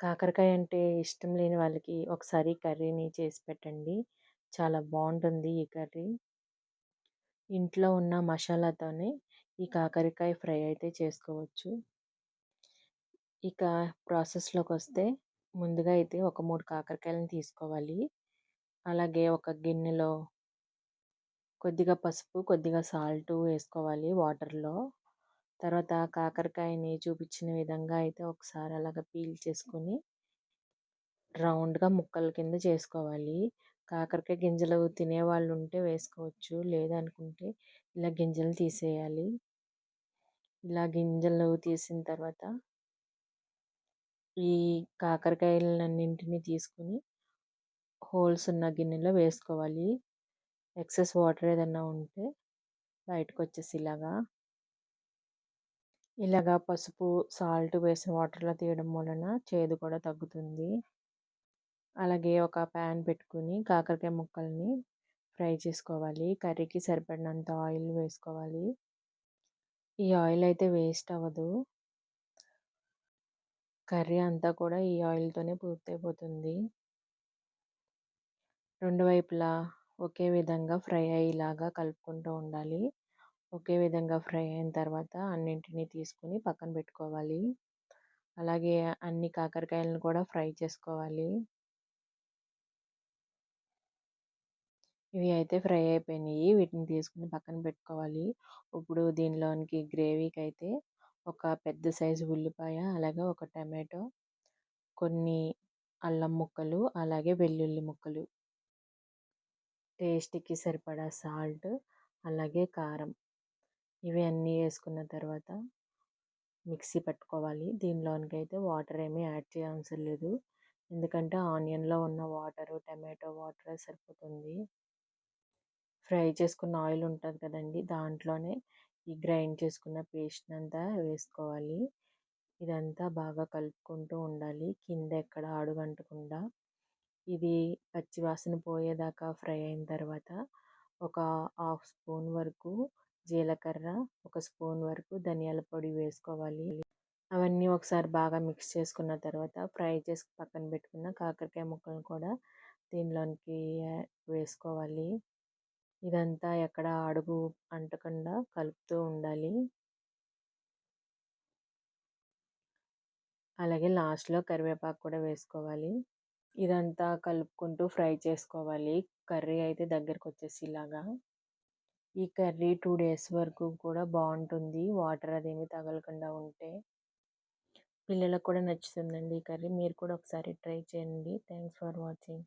కాకరకాయ అంటే ఇష్టం లేని వాళ్ళకి ఒకసారి కర్రీని చేసి పెట్టండి. చాలా బాగుంటుంది ఈ కర్రీ. ఇంట్లో ఉన్న మసాలాతోనే ఈ కాకరకాయ ఫ్రై అయితే చేసుకోవచ్చు. ఇక ప్రాసెస్లోకి వస్తే ముందుగా అయితే ఒక మూడు కాకరకాయలను తీసుకోవాలి. అలాగే ఒక గిన్నెలో కొద్దిగా పసుపు కొద్దిగా సాల్ట్ వేసుకోవాలి వాటర్లో. తర్వాత కాకరకాయని చూపించిన విధంగా అయితే ఒకసారి అలాగ పీల్ చేసుకొని రౌండ్గా ముక్కల కింద చేసుకోవాలి. కాకరకాయ గింజలు తినేవాళ్ళు ఉంటే వేసుకోవచ్చు. లేదనుకుంటే ఇలా గింజలు తీసేయాలి. ఇలా గింజలు తీసిన తర్వాత ఈ కాకరకాయలన్నింటినీ తీసుకుని హోల్స్ ఉన్న గిన్నెలో వేసుకోవాలి. ఎక్సెస్ వాటర్ ఏదన్నా ఉంటే బయటకు వచ్చేసి ఇలాగా ఇలాగా పసుపు సాల్ట్ వేసిన వాటర్లో తీయడం వలన చేదు కూడా తగ్గుతుంది. అలాగే ఒక ప్యాన్ పెట్టుకుని కాకరకాయ ముక్కల్ని ఫ్రై చేసుకోవాలి. కర్రీకి సరిపడినంత ఆయిల్ వేసుకోవాలి. ఈ ఆయిల్ అయితే వేస్ట్ అవ్వదు. కర్రీ అంతా కూడా ఈ ఆయిల్తోనే పూర్తయిపోతుంది. రెండు వైపులా ఒకే విధంగా ఫ్రై అయ్యేలాగా కలుపుకుంటూ ఉండాలి. ఒకే విధంగా ఫ్రై అయిన తర్వాత అన్నింటినీ తీసుకుని పక్కన పెట్టుకోవాలి. అలాగే అన్ని కాకరకాయలను కూడా ఫ్రై చేసుకోవాలి. ఇవి అయితే ఫ్రై అయిపోయినాయి. వీటిని తీసుకుని పక్కన పెట్టుకోవాలి. ఇప్పుడు దీనిలోనికి గ్రేవీకి అయితే ఒక పెద్ద సైజు ఉల్లిపాయ అలాగే ఒక టమాటో కొన్ని అల్లం ముక్కలు అలాగే వెల్లుల్లి ముక్కలు. టేస్ట్కి సరిపడా సాల్ట్ అలాగే కారం. ఇవి అన్నీ వేసుకున్న తర్వాత మిక్సీ పట్టుకోవాలి. దీనిలోనికి అయితే వాటర్ ఏమీ యాడ్ చేయవసరం లేదు. ఎందుకంటే ఆనియన్లో ఉన్న వాటరు టమాటో వాటర్ సరిపోతుంది. ఫ్రై చేసుకున్న ఆయిల్ ఉంటుంది కదండి దాంట్లోనే ఈ గ్రైండ్ చేసుకున్న పేస్ట్ అంతా వేసుకోవాలి. ఇదంతా బాగా కలుపుకుంటూ ఉండాలి. కింద ఎక్కడ అడుగంటకుండా ఇది పచ్చివాసన పోయేదాకా ఫ్రై అయిన తర్వాత ఒక హాఫ్ స్పూన్ వరకు జీలకర్ర ఒక స్పూన్ వరకు ధనియాల పొడి వేసుకోవాలి. అవన్నీ ఒకసారి బాగా మిక్స్ చేసుకున్న తర్వాత ఫ్రై చేసి పక్కన పెట్టుకున్న కాకరకాయ ముక్కలను కూడా దీనిలోనికి వేసుకోవాలి. ఇదంతా ఎక్కడ అడుగు అంటకుండా కలుపుతూ ఉండాలి. అలాగే లాస్ట్లో కరివేపాకు కూడా వేసుకోవాలి. ఇదంతా కలుపుకుంటూ ఫ్రై చేసుకోవాలి. కర్రీ అయితే దగ్గరకు వచ్చేసి ఇలాగా. ఈ కర్రీ టూ డేస్ వరకు కూడా బాగుంటుంది. వాటర్ అదేమి తగలకుండా ఉంటే. పిల్లలకు కూడా నచ్చుతుందండి ఈ కర్రీ. మీరు కూడా ఒకసారి ట్రై చేయండి. Thanks for watching.